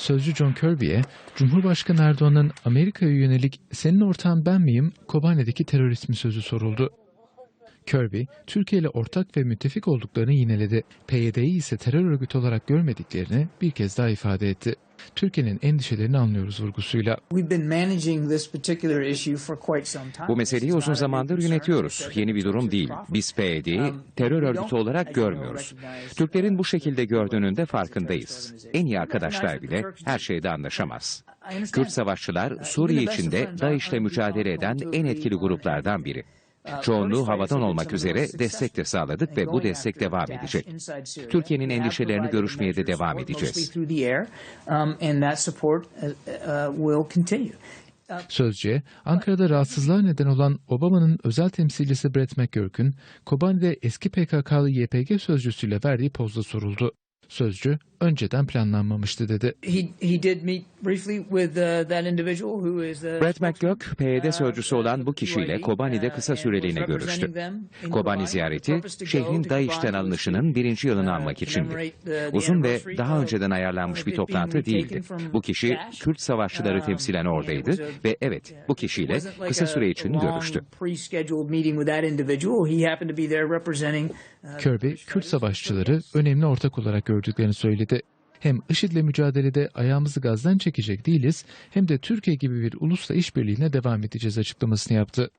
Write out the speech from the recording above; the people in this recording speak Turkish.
Sözcü John Kirby'ye Cumhurbaşkanı Erdoğan'ın Amerika'ya yönelik senin ortağın ben miyim Kobani'deki terörizmi sözü soruldu. Kirby, Türkiye ile ortak ve müttefik olduklarını yineledi. PYD'yi ise terör örgütü olarak görmediklerini bir kez daha ifade etti. Türkiye'nin endişelerini anlıyoruz vurgusuyla. Bu meseleyi uzun zamandır yönetiyoruz. Yeni bir durum değil. Biz PYD'yi terör örgütü olarak görmüyoruz. Türklerin bu şekilde gördüğünün de farkındayız. En iyi arkadaşlar bile her şeyde anlaşamaz. Kürt savaşçılar Suriye içinde DAEŞ'le mücadele eden en etkili gruplardan biri. Çoğunluğu havadan olmak üzere destek de sağladık ve bu destek devam edecek. Türkiye'nin endişelerini görüşmeye de devam edeceğiz. Sözcüye, Ankara'da rahatsızlığa neden olan Obama'nın özel temsilcisi Brett McGurk'ün Kobani'de eski PKK'lı YPG sözcüsüyle verdiği pozda soruldu. Sözcü, önceden planlanmamıştı dedi. Brett McGurk, PYD sözcüsü olan bu kişiyle Kobani'de kısa süreliğine görüştü. Kobani ziyareti, şehrin DAEŞ'ten alınışının birinci yılını almak içindi. Uzun ve daha önceden ayarlanmış bir toplantı değildi. Bu kişi, Kürt savaşçıları temsilen oradaydı ve evet, bu kişiyle kısa süre için görüştü. Kirby, Kürt savaşçıları önemli ortak olarak gördüklerini söyledi. Hem IŞİD'le mücadelede ayağımızı gazdan çekecek değiliz hem de Türkiye gibi bir ulusla işbirliğine devam edeceğiz açıklamasını yaptı.